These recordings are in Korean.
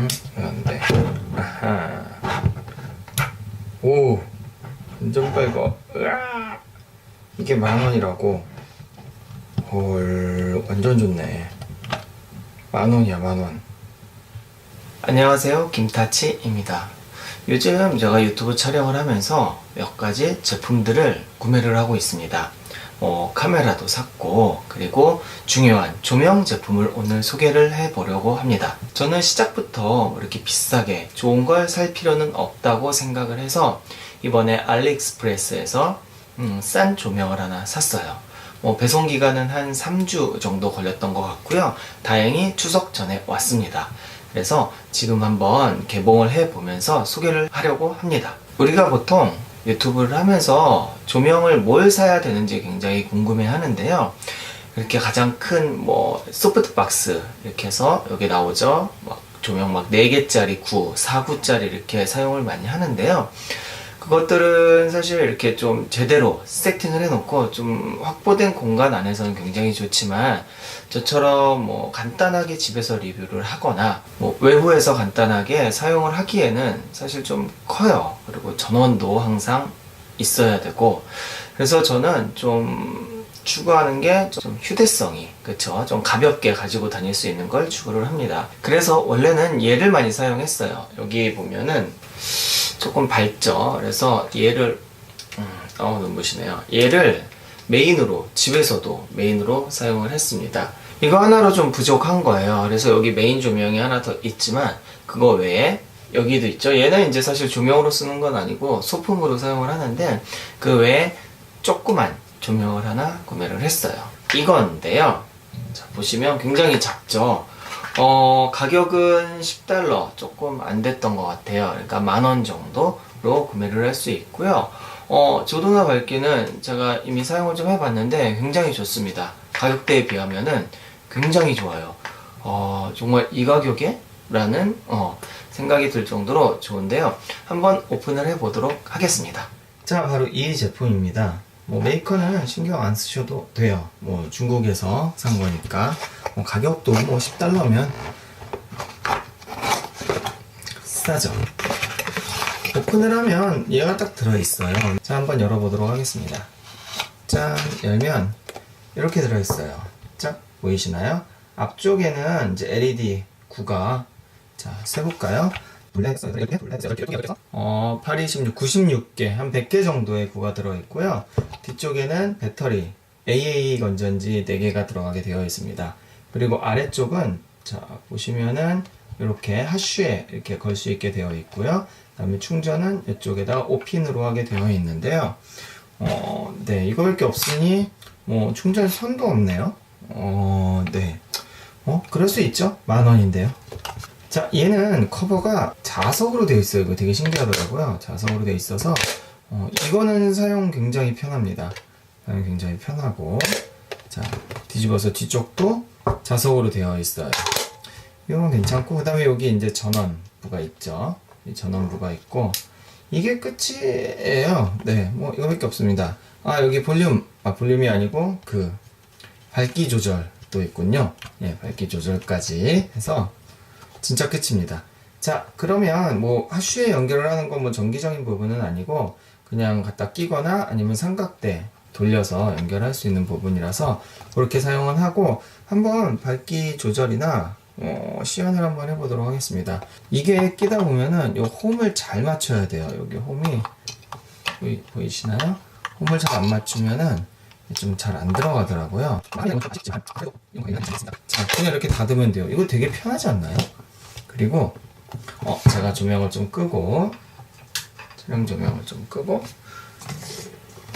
응? 왜안 돼? 아하. 오, 완전 빨거. 이게 만 원이라고. 헐, 완전 좋네. 만 원이야, 만 원. 안녕하세요, 김타치입니다. 요즘 제가 유튜브 촬영을 하면서 몇 가지 제품들을 구매를 하고 있습니다. 뭐 카메라도 샀고 그리고 중요한 조명 제품을 오늘 소개를 해보려고 합니다. 저는 시작부터 이렇게 비싸게 좋은 걸 살 필요는 없다고 생각을 해서 이번에 알리익스프레스에서 음, 싼 조명을 하나 샀어요. 뭐 배송 기간은 한 3주 정도 걸렸던 것 같고요. 다행히 추석 전에 왔습니다. 그래서 지금 한번 개봉을 해 보면서 소개를 하려고 합니다. 우리가 보통 유튜브를 하면서 조명을 뭘 사야 되는지 굉장히 궁금해 하는데요. 이렇게 가장 큰 뭐 소프트 박스 이렇게 해서 여기 나오죠. 막 조명 막 4개짜리 9, 4구짜리 이렇게 사용을 많이 하는데요. 그것들은 사실 이렇게 좀 제대로 세팅을 해놓고 좀 확보된 공간 안에서는 굉장히 좋지만 저처럼 뭐 간단하게 집에서 리뷰를 하거나 뭐 외부에서 간단하게 사용을 하기에는 사실 좀 커요. 그리고 전원도 항상 있어야 되고. 그래서 저는 좀 추구하는 게 좀 휴대성이 그쵸? 좀 가볍게 가지고 다닐 수 있는 걸 추구를 합니다. 그래서 원래는 얘를 많이 사용했어요. 여기 보면은 조금 밝죠 그래서 얘를 음, 어 눈부시네요 얘를 메인으로 집에서도 메인으로 사용을 했습니다 이거 하나로 좀 부족한 거예요 그래서 여기 메인 조명이 하나 더 있지만 그거 외에 여기도 있죠 얘는 이제 사실 조명으로 쓰는 건 아니고 소품으로 사용을 하는데 그 외에 조그만 조명을 하나 구매를 했어요. 이건데요. 자, 보시면 굉장히 작죠. 어, 가격은 10달러 조금 안 됐던 것 같아요. 그러니까 만 원 정도로 구매를 할 수 있고요. 어, 조도나 밝기는 제가 이미 사용을 좀 해봤는데 굉장히 좋습니다. 가격대에 비하면은 굉장히 좋아요. 어, 정말 이 가격에? 라는 어, 생각이 들 정도로 좋은데요. 한번 오픈을 해보도록 하겠습니다. 자, 바로 이 제품입니다. 뭐 메이커는 신경 안 쓰셔도 돼요. 뭐 중국에서 산 거니까 뭐 가격도 뭐 10달러면 싸죠. 오픈을 하면 얘가 딱 들어있어요. 자, 한번 열어보도록 하겠습니다. 짠, 열면 이렇게 들어있어요. 쫙 보이시나요? 앞쪽에는 이제 LED 구가 자, 세볼까요? 어, 8, 26, 96개, 한 100개 정도의 구가 들어있고요. 뒤쪽에는 배터리, AA 건전지 4개가 들어가게 되어 있습니다. 그리고 아래쪽은, 자, 보시면은, 이렇게 하슈에 이렇게 걸 수 있게 되어 있고요. 그 다음에 충전은 이쪽에다가 5핀으로 하게 되어 있는데요. 어, 네, 이거밖에 없으니, 뭐, 충전 선도 없네요. 어, 네. 어, 그럴 수 있죠? 만 원인데요. 자, 얘는 커버가 자석으로 되어 있어요. 이거 되게 신기하더라고요. 자석으로 되어 있어서, 어, 이거는 사용 굉장히 편합니다. 사용 굉장히 편하고, 자, 뒤집어서 뒤쪽도 자석으로 되어 있어요. 이건 괜찮고, 그 다음에 여기 이제 전원부가 있죠. 이 전원부가 있고, 이게 끝이에요. 네, 뭐, 이거밖에 없습니다. 아, 여기 볼륨, 아, 볼륨이 아니고, 그, 밝기 조절도 있군요. 예, 밝기 조절까지 해서, 진짜 끝입니다. 자, 그러면 뭐 하슈에 연결을 하는 건 뭐 정기적인 부분은 아니고 그냥 갖다 끼거나 아니면 삼각대 돌려서 연결할 수 있는 부분이라서 그렇게 사용을 하고 한번 밝기 조절이나 어, 시연을 한번 해보도록 하겠습니다. 이게 끼다 보면은 요 홈을 잘 맞춰야 돼요. 여기 홈이 보이, 보이시나요? 홈을 잘 안 맞추면은 좀 잘 안 들어가더라고요. 자, 그냥 이렇게 닫으면 돼요. 이거 되게 편하지 않나요? 그리고 어, 제가 조명을 좀 끄고 촬영 조명을 좀 끄고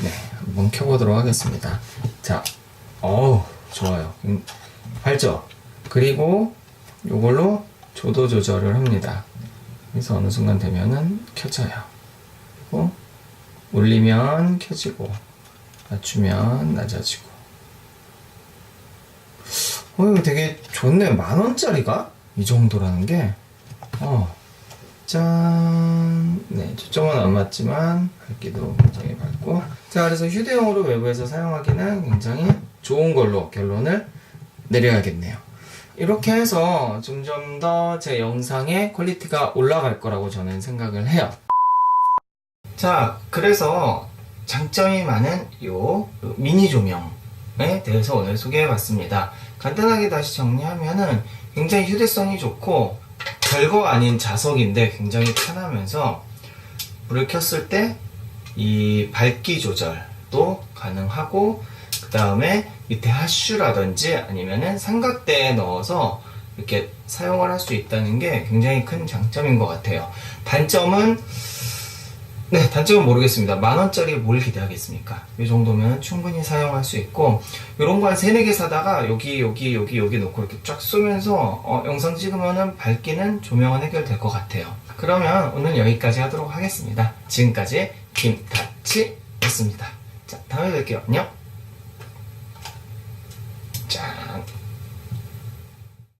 네 한번 켜보도록 하겠습니다. 자, 어우 좋아요. 음, 밝죠? 그리고 이걸로 조도 조절을 합니다. 그래서 어느 순간 되면은 켜져요. 그리고 올리면 켜지고 낮추면 낮아지고. 어 이거 되게 좋네요. 만 원짜리가 이 정도라는 게. 어. 짠. 네, 초점은 안 맞지만 밝기도 굉장히 밝고. 자, 그래서 휴대용으로 외부에서 사용하기는 굉장히 좋은 걸로 결론을 내려야겠네요. 이렇게 해서 점점 더 제 영상의 퀄리티가 올라갈 거라고 저는 생각을 해요. 자, 그래서 장점이 많은 요 미니 조명에 대해서 오늘 소개해 봤습니다. 간단하게 다시 정리하면은 굉장히 휴대성이 좋고 별거 아닌 자석인데 굉장히 편하면서 불을 켰을 때 이 밝기 조절도 가능하고 그 다음에 밑에 하슈라든지 아니면은 삼각대에 넣어서 이렇게 사용을 할 수 있다는 게 굉장히 큰 장점인 것 같아요. 단점은 네, 단점은 모르겠습니다. 만 원짜리 뭘 기대하겠습니까? 이 정도면 충분히 사용할 수 있고, 이런 거 한 세네 개 사다가 여기, 여기, 여기, 여기 놓고 이렇게 쫙 쏘면서 어, 영상 찍으면은 밝기는 조명은 해결될 것 같아요. 그러면 오늘 여기까지 하도록 하겠습니다. 지금까지 김다치였습니다. 자, 다음에 뵐게요. 안녕!